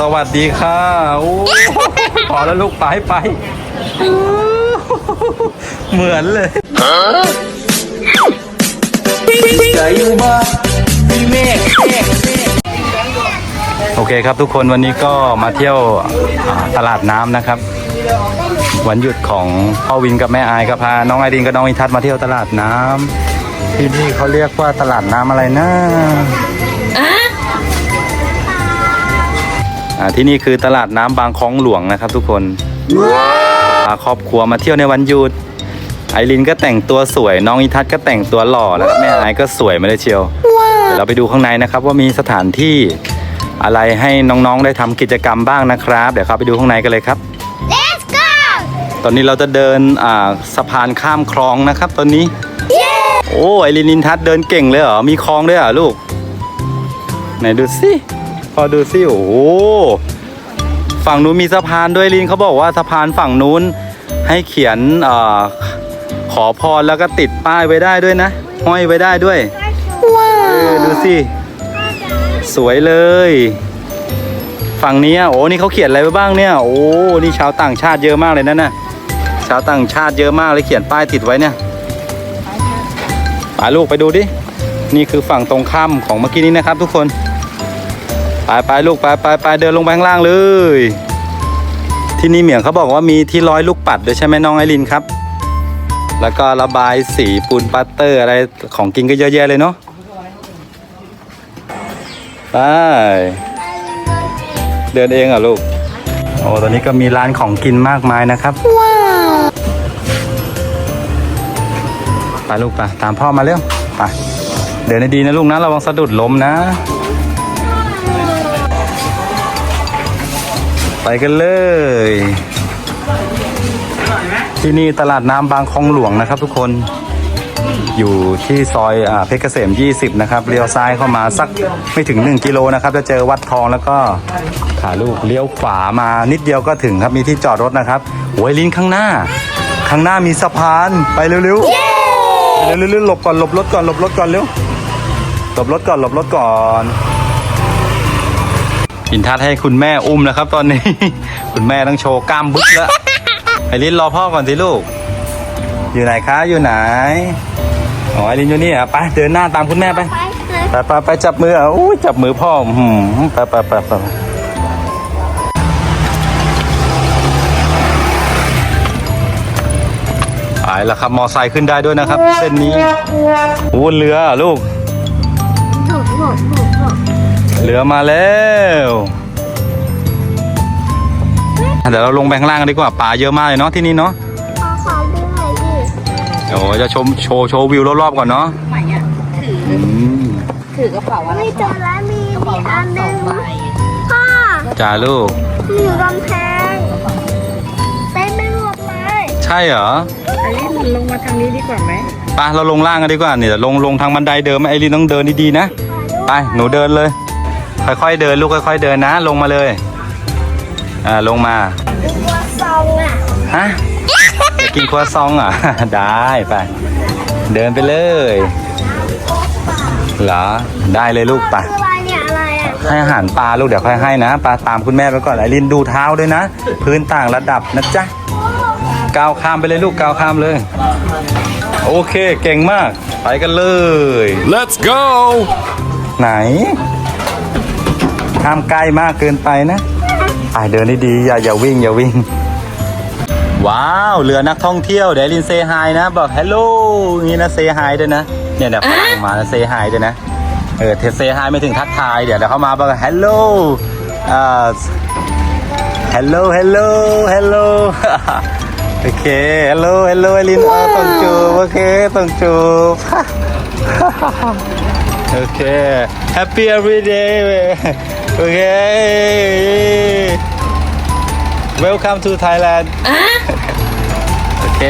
สวัสดีค่ะโอ้พอแล้วลูกไปไปเหมือนเลยโอเคครับทุกคนวันนี้ก็มาเที่ยวตลาดน้ำนะครับ วันหยุดของพ่อวินกับแม่อายก็พาน้องไอดินกับน้องอินทัศน์มาเที่ยวตลาดน้ำที่นี่เขาเรียกว่าตลาดน้ำอะไรนะ อ่าที่นี่คือตลาดน้ำบางคลองหลวงนะครับทุกคนพาครอบครัวมาเที่ยวในวันหยุด ไอรินก็แต่งตัวสวย น้องอินทัศน์ก็แต่งตัวหล่อแล้วก็แม่อายก็สวยมาเลยเชียว เดี๋ยวเราไปดูข้างในนะครับว่ามีสถานที่อะไรให้น้องๆได้ทำกิจกรรมบ้างนะครับ เดี๋ยวเข้าไปดูข้างในกันเลยครับ Let's go ตอนนี้เราจะเดินอ่าสะพานข้ามคลองนะครับ ตอนนี้ โอ้ไอรินนินทัศน์เดินเก่งเลยเหรอ มีคลองด้วยเหรอลูก ไหนดูสิ พอดูสิโอ้โหฝั่งนู้นมีสะพานด้วยลินเขาบอกว่าสะพานฝั่งนู้นให้เขียนอาขอพรแล้วก็ติดป้ายไว้ได้ด้วยนะ ห้อยไว้ได้ด้วยว้าเออดูสิสวยเลย ฝั่งนี้อะโอ้นี่เขาเขียนอะไรไว้บ้างเนี่ยโอ้นี่ชาวต่างชาติเยอะมากเลยนั่นน่ะชาวต่างชาติเยอะมากเลยเขียนป้ายติดไว้เนี่ยไปลูกไปดูดินี่คือฝั่งตรงข้ามของเมื่อกี้นี้นะครับทุกคน ไปไปลูกไปไปไปเดินลงไปข้างล่างเลย ที่นี่เหมียงเขาบอกว่ามีที่ร้อยลูกปัดด้วยใช่ไหมน้องไอรินครับ แล้วก็ระบายสีปูนปัตเตอร์อะไรของกินก็เยอะแยะเลยเนาะไปเดินเองเหรอลูกโอ้ตอนนี้ก็มีร้านของกินมากมายนะครับว้าวไปลูกไปตามพ่อมาเร็วไปเดินให้ดีนะลูกนะระวังสะดุดล้มนะ ไปกันเลย ที่นี่ตลาดน้ำบางคลองหลวงนะครับทุกคนอยู่ที่ซอยอาเพชรเกษม 20 นะครับ เลี้ยวซ้ายเข้ามาสักไม่ถึง 1 กิโลนะครับ จะเจอวัดทองแล้วก็ขาลูกเลี้ยวขวามานิดเดียวก็ถึงครับ มีที่จอดรถนะครับโอ้ยลิ้นข้างหน้า ข้างหน้ามีสะพานไปเร็วๆเร็วๆเร็วๆหลบก่อนหลบรถก่อนหลบรถก่อนเร็วหลบรถก่อนหลบรถก่อน อินทัศน์ให้คุณแม่อุ้มนะครับ ตอนนี้ คุณแม่ต้องโชว์กล้ามบึกแล้วไอรินรอพ่อก่อนสิลูก อยู่ไหนคะอยู่ไหนอ๋อไอรินอยู่นี่อะไปเดินหน้าตามคุณแม่ไปไปเลยไปไปไปจับมืออะอุ้ยจับมือพ่ออื้อหืมไปไปไปไปไปแล้วครับมอไซค์ขึ้นได้ด้วยนะครับ เส้นนี้โอ้เรืออะลูกถูกถูกถูกถูก เรือมาแล้วเดี๋ยวเราลงไปข้างล่างกันดีกว่าป่าเยอะมากเลยเนาะที่นี่เนาะขอขอดูหน่อยดิโอ้จะชมโชว์โชว์วิวรอบๆก่อนเนาะใหม่อะถืออืมถือกระเป๋าอะไรไม่เจอแล้วมีกระมีเป๋าอันหสอนึ่งงใบพ่อจ้าลูก มีอยู่กำแพงเต็มไปหมดเลยใช่เหรออันนี้ลงมาทางนี้ดีกว่าไหมไปเราลงล่างกันดีกว่าเนี่ยลงลงทางบันไดเดิมไอรีนต้องเดินดีๆนะ ไปหนูเดินเลย ค่อยๆเดินลูกค่อย ๆ เดินนะ ลงมาเลย อ่าลงมาดูว่าซองอะฮะจะกินครัวซองอะ ได้ไป เดินไปเลยเหรอได้เลยลูกไป คืออะไรเนี่ยอะไรอะให้อาหารปลาลูกเดี๋ยวค่อยให้นะปลาตามคุณแม่ไปก่อนไอรินดูเท้าด้วยนะ พื้นต่างระดับนะจ๊ะก้าวข้ามไปเลยลูกก้าวข้ามเลย โอเคเก่งมาก ไปกันเลย Let's go! ไหน ห้ามใกล้มากเกินไปนะไปเดินดีๆอย่าอย่าวิ่งอย่าวิ่ง ว้าวเรือนักท่องเที่ยวเดี๋ยวลินเซฮายนะบอกฮัลโหลนี่นะเซฮายด้วยนะเนี่ยเดี๋ยวฝรั่งมาเซฮายด้วยนะเออเทเซฮายไม่ถึงทักทายเดี๋ยวเดี๋ยวเขามาบอกฮัลโหลอ่าฮัลโหลฮัลโหลฮัลโหลโอเคฮัลโหลฮัลโหลไอลินเออต้องจูบโอเคต้องจูบ โอเค Happy every day โอเค Welcome to Thailand โอเค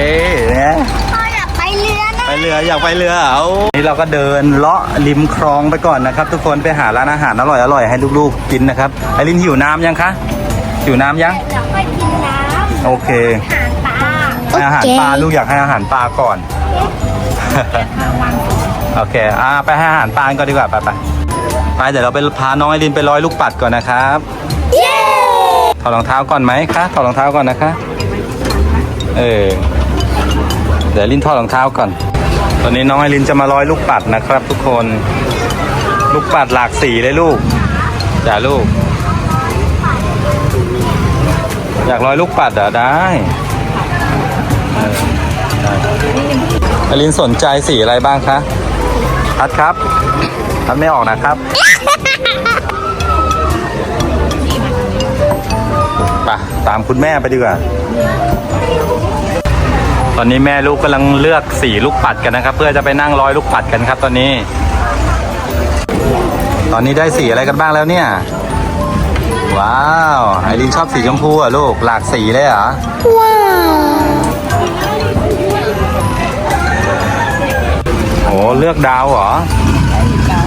นะพ่ออยากไปเรือนะไปเรืออยากไปเรือเอานี่เราก็เดินเลาะริมคลองไปก่อนนะครับ ทุกคนไปหาร้านอาหารอร่อยอร่อยๆให้ลูกๆกินนะครับไอรินหิวน้ำยังคะหิวน้ำยังอยากไปกินน้ำโอเคหางปลาให้อาหารปลาลูกอยากให้อาหารปลาก่อน โอเค อ่า ไปให้อาหารปลาก่อนดีกว่า ไปไปไปเดี๋ยวเราไปพาน้องไอรินไปร้อยลูกปัดก่อนนะครับเย้ถอดรองเท้าก่อนไหมคะถอดรองเท้าก่อนนะคะ เออ เดี๋ยวลินถอดรองเท้าก่อน ตอนนี้น้องไอรินจะมาร้อยลูกปัดนะครับ ทุกคน ลูกปัดหลากสีเลยลูกจ้าลูก อยากร้อยลูกปัดเหรอได้เออได้ไอรินสนใจสีอะไรบ้างคะ ทัดครับทัดไม่ออกนะครับไปตามคุณแม่ไปดีกว่า ตอนนี้แม่ลูกกำลังเลือกสีลูกปัดกันนะครับ เพื่อจะไปนั่งร้อยลูกปัดกันครับ ตอนนี้ ตอนนี้ได้สีอะไรกันบ้างแล้วเนี่ย ว้าวไอรินชอบสีชมพูอะลูกหลากสีเลยเหรอว้าว โอ้เลือกดาวเหรอ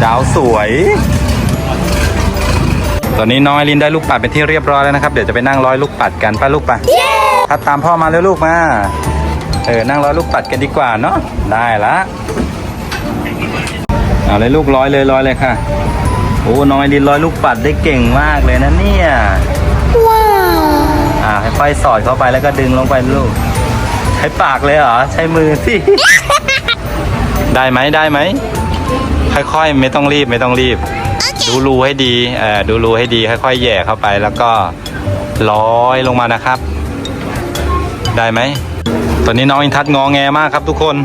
ดาวสวย ตอนนี้น้องไอรินได้ลูกปัดเป็นที่เรียบร้อยแล้วนะครับ เดี๋ยวจะไปนั่งร้อยลูกปัดกันไป้าลูกไปถ้าตามพ่อมาเลยลูกมา เออ นั่งร้อยลูกปัดกันดีกว่าเนาะ ได้ละ เอาเลยลูกร้อยเลยร้อยเลยค่ะ โอ้ น้องไอรินร้อยลูกปัดได้เก่งมากเลยนะเนี่ย ว้าว อ่าค่อยๆสอดเข้าไปแล้วก็ดึงลงไปลูก ใช้ปากเลยเหรอ ใช้มือสิ ได้ไหมได้ไหม ค่อยๆ ไม่ต้องรีบไม่ต้องรีบ ดูรูให้ดีเออดูรูให้ดีค่อยๆแหย่เข้าไปแล้วก็ร้อยลงมานะครับ ได้ไหมตอนนี้น้องอินทัศน์งอแงมากครับทุกคน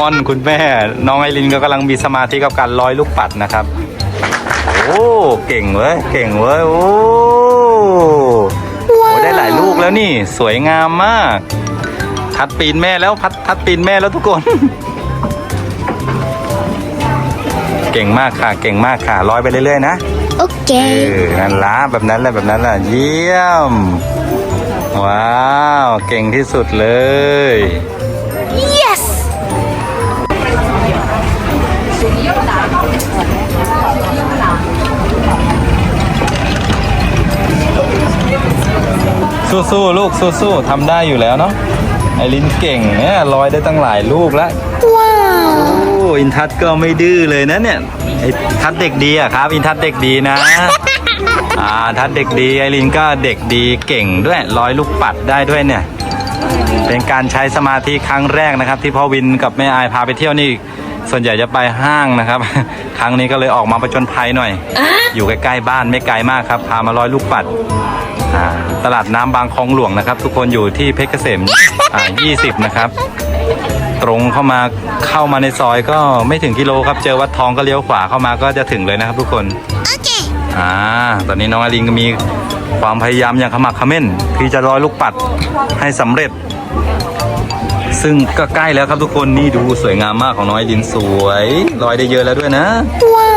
อ้อนคุณแม่ น้องไอรินก็กำลังมีสมาธิกับการร้อยลูกปัดนะครับ โอ้เก่งเว้ยเก่งเว้ยโอ้โอ้ได้หลายลูกแล้วนี่ สวยงามมาก ทัดปีนแม่แล้วพัดทัดปีนแม่แล้วทุกคน เก่งมากค่ะ เก่งมากค่ะร้อยไปเรื่อยๆนะ โอเค เออ นั่นละแบบนั้นแหละแบบนั้นแหละเยี่ยม ว้าว เก่งที่สุดเลย yes สู้ๆลูกสู้ๆทำได้อยู่แล้วเนาะไอรินเก่งเนี่ยลอยได้ตั้งหลายลูกแล้วว้าวโอ้อินทัศน์ก็ไม่ดื้อเลยนะเนี่ยไอทัศน์เด็กดีอะครับ อินทัศน์เด็กดีนะอ่าทัศน์เด็กดีไอรินก็เด็กดีเก่งด้วยร้อยลูกปัดได้ด้วยเนี่ย เป็นการใช้สมาธิครั้งแรกนะครับ ที่พ่อวินกับแม่อายพาไปเที่ยวนี่ส่วนใหญ่จะไปห้างนะครับ ครั้งนี้ก็เลยออกมาประจนภัยหน่อย อยู่ใกล้ๆบ้านไม่ไกลมากครับ พามาร้อยลูกปัดอ่าตลาดน้ำบางคลองหลวงนะครับ ทุกคนอยู่ที่เพชรเกษมอ่า20 นะครับ ตรงเข้ามาเข้ามาในซอยก็ไม่ถึงกิโลครับ เจอวัดทองก็เลี้ยวขวาเข้ามาก็จะถึงเลยนะครับ ทุกคนโอเคอ่าตอนนี้น้องอาลินก็มีความพยายามอย่างขมักเขม้นที่จะร้อยลูกปัดให้สำเร็จ ซึ่งก็ใกล้แล้วครับทุกคนนี่ดูสวยงามมากของน้องไอรินสวยลอยได้เยอะแล้วด้วยนะว้า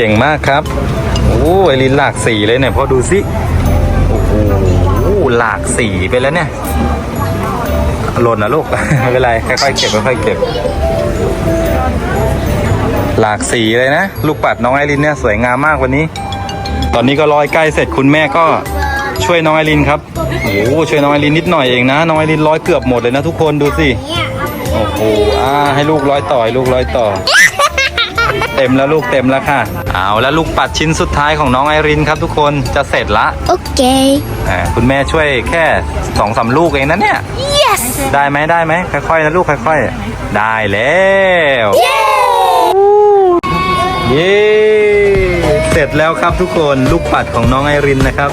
เก่งมากครับ โอ้ไอรินหลากสีเลยเนี่ยพอดูสิโอ้โหหลากสีไปแล้วเนี่ยหล่นนะลูก ไม่เป็นไรค่อยๆเก็บค่อยๆเก็บ หลากสีเลยนะ ลูกปัดน้องไอรินเนี่ยสวยงามมากวันนี้ ตอนนี้ก็ร้อยใกล้เสร็จคุณแม่ก็ช่วยน้องไอรินครับโอ้โหช่วยน้องไอรินนิดหน่อยเองนะน้องไอรินร้อยเกือบหมดเลยนะทุกคนดูสิโอ้โหอ่าให้ลูกร้อยต่อให้ลูกร้อยต่อ เต็มแล้วลูกเต็มแล้วค่ะ เอาแล้วลูกปัดชิ้นสุดท้ายของน้องไอรินครับทุกคนจะเสร็จละโอเคอ่าคุณแม่ช่วยแค่สองสามลูกเองนะเนี่ย yes ได้ไหมได้ไหมค่อยๆนะลูกค่อยๆ ได้แล้วเย้เย้เสร็จแล้วครับทุกคนลูกปัดของน้องไอรินนะครับ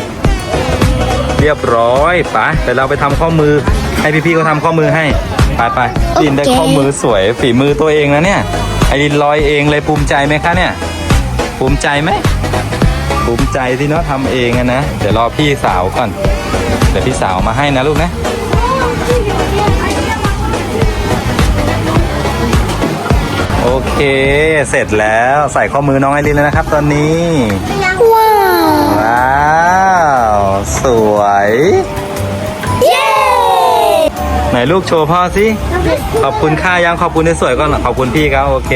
เรียบร้อยไปแต่เราไปทำข้อมือให้พี่ๆเขาทำข้อมือให้ไปไปๆลินได้ข้อมือสวยฝีมือตัวเองนะเนี่ย ไอรินลอยเองเลยภูมิใจไหมคะเนี่ย ภูมิใจไหมภูมิใจที่เนาะทำเองอะนะ เดี๋ยวรอพี่สาวก่อน เดี๋ยวพี่สาวมาให้นะลูกนะ โอเค เสร็จแล้วใส่ข้อมือน้องไอรินแล้วนะครับตอนนี้ ว้าว ว้าว สวยเย้ ไหนลูกโชว์พ่อสิขอบคุณค่ายังขอบคุณที่สวยก่อนขอบคุณพี่เขาโอเค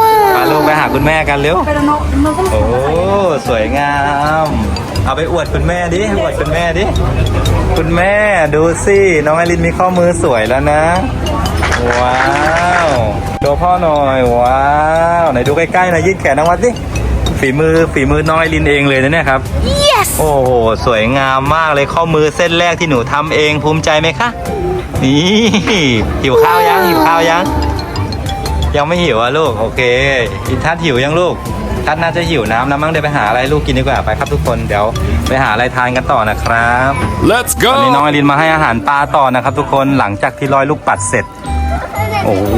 ว้าวพาลูกไปหาคุณแม่กันเร็วโอ้สวยงาม เอาไปอวดคุณแม่ดิอวดคุณแม่ดิคุณแม่ดูสิน้องไอรินมีข้อมือสวยแล้วนะ ว้าวดูพ่อหน่อยว้าวไหนดูใกล้ๆหน่อยยืดแขนนวัดสิ ฝีมือฝีมือน้องไอรินเองเลยนะเนี่ยครับ yes โอ้โห สวยงามมากเลยข้อมือเส้นแรกที่หนูทำเองภูมิใจไหมคะ นี่หิวข้าวยังหิวข้าวยัง ยังไม่หิวอะลูก โอเคอินทัศน์หิวยังลูกทัศน์น่าจะหิวน้ำนะมั้งเดี๋ยวไปหาอะไรลูกกินดีกว่าไปครับทุกคนเดี๋ยวไปหาอะไรทานกันต่อนะครับ Let's ตอนนี้น้อง go! ไอรินมาให้อาหารปลาต่อนะครับ ทุกคนหลังจากที่ลอยลูกปัดเสร็จ โอ้โห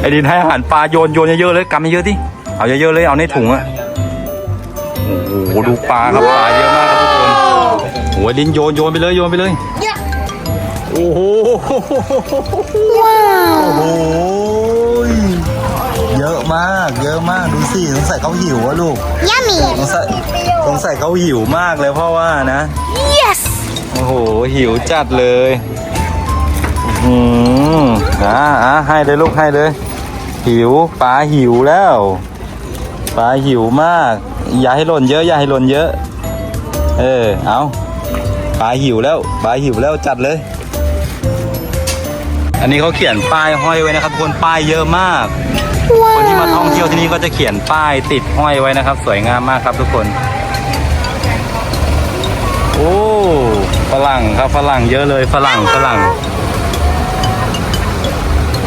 ไอรินให้อาหารปลาโยนโยนเยอะๆเลยกำเยอะๆดิเอาเยอะๆเลยเอาในถุงอะโอ้โหดูปลาครับปลาเยอะมากครับทุกคนโอ้ยลินโยนโยนไปเลยโยนไปเลยเยอะโอ้โหว้าวโอ้ยเยอะมาก เยอะมากดูสิสงสัยเขาหิวอะลูกยัมมี่สงสัยสงสัยเขาหิวมากเลยเพราะว่านะ yes โอ้โหหิวจัดเลยอืมอ่าอ่าให้เลยลูกให้เลย หิวปลาหิวแล้วปลาหิวมาก อย่าให้หล่นเยอะ อย่าให้หล่นเยอะ เออ เอาปลาหิวแล้วปลาหิวแล้วจัดเลย อันนี้เขาเขียนป้ายห้อยไว้นะครับทุกคนป้ายเยอะมาก คนที่มาท่องเที่ยวที่นี่ก็จะเขียนป้ายติดห้อยไว้นะครับ สวยงามมากครับทุกคน โอ้ฝรั่งครับฝรั่งเยอะเลยฝรั่งฝรั่ง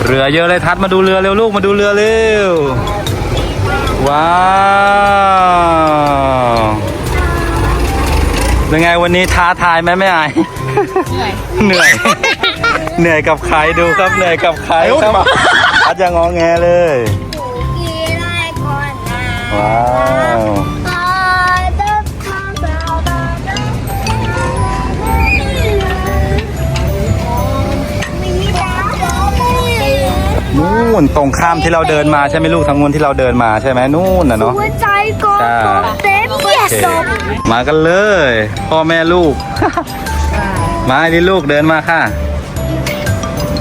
เรือเยอะเลยทัดมาดูเรือเร็วลูกมาดูเรือเร็ว ว้าวเป็นไงวันนี้ท้าทายไหมไม่อายเหนื่อย เหนื่อยกับใครดูครับเหนื่อยกับใครครับทัดยังงอแงเลยกีฬาก่อนนะว้าว นู่นตรงข้ามที่เราเดินมาใช่ไหมลูกทางนู้นที่เราเดินมาใช่ไหมนู่นน่ะเนาะ หัวใจกโก้เต้นเยมากันเลย พ่อแม่ลูก มาดิลูกเดินมาค่ะ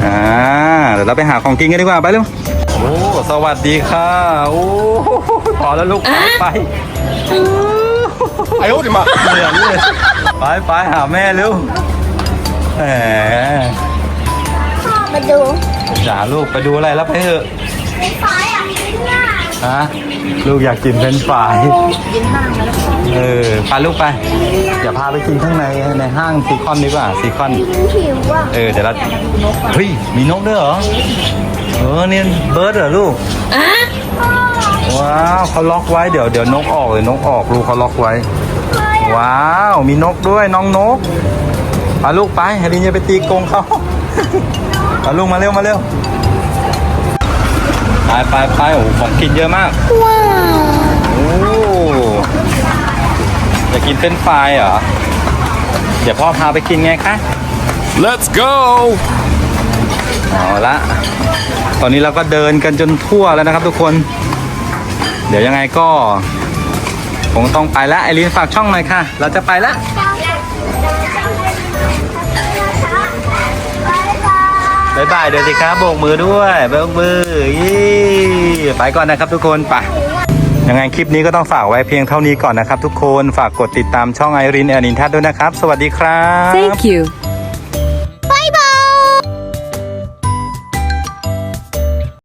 อ่าเดี๋ยวเราไปหาของกินกันดีกว่าไปเร็วโอ้สวัสดีค่ะโอ้พอแล้วลูกไปไปไอ้โอ้มาเหมือนเลยไปไปหาแม่เร็วแหมมาดู จ๋าลูกไปดูอะไรแล้วไปเถอะเป็นไฟอะกินง่ายฮะลูกอยากกินเฟรนช์ฟรายเออไปลูกไปอย่าพาไปกินข้างในในห้างซีคอนดีกว่าซีคอนหิวอะเออเดี๋ยวเราเฮ้ยมีนกด้วยเหรอเออเนี่ยเบิร์ดเหรอลูกว้าวเขาล็อกไว้เดี๋ยวเดี๋ยวนกออกเลยนกออกลูกเขาล็อกไว้ ว้าวมีนกด้วยน้องนกพาลูกไปฮารินอย่าไปตีกรงเขา เอาลูกมาเร็วมาเร็วไปไปไปโอ้โหของกินเยอะมากว้าวโอ้จะกินเฟรนช์ฟรายเหรอ เดี๋ยวพ่อพาไปกินไงคะ Let's go! เอาละ ตอนนี้เราก็เดินกันจนทั่วแล้วนะครับทุกคน เดี๋ยวยังไงก็ คงต้องไปละไอรีนฝากช่องหน่อยค่ะ เราจะไปละายบายเดี๋ยวสิครับโบกมือด้วยโบกมือยี่ไปก่อนนะครับทุกคนไปยังไงคลิปนี้ก็ต้องฝากไว้เพียงเท่านี้ก่อนนะครับทุกคนฝากกดติดตามช่องไอรินแอนินทัศด้วยนะครับ สวัสดีครับ Thank you.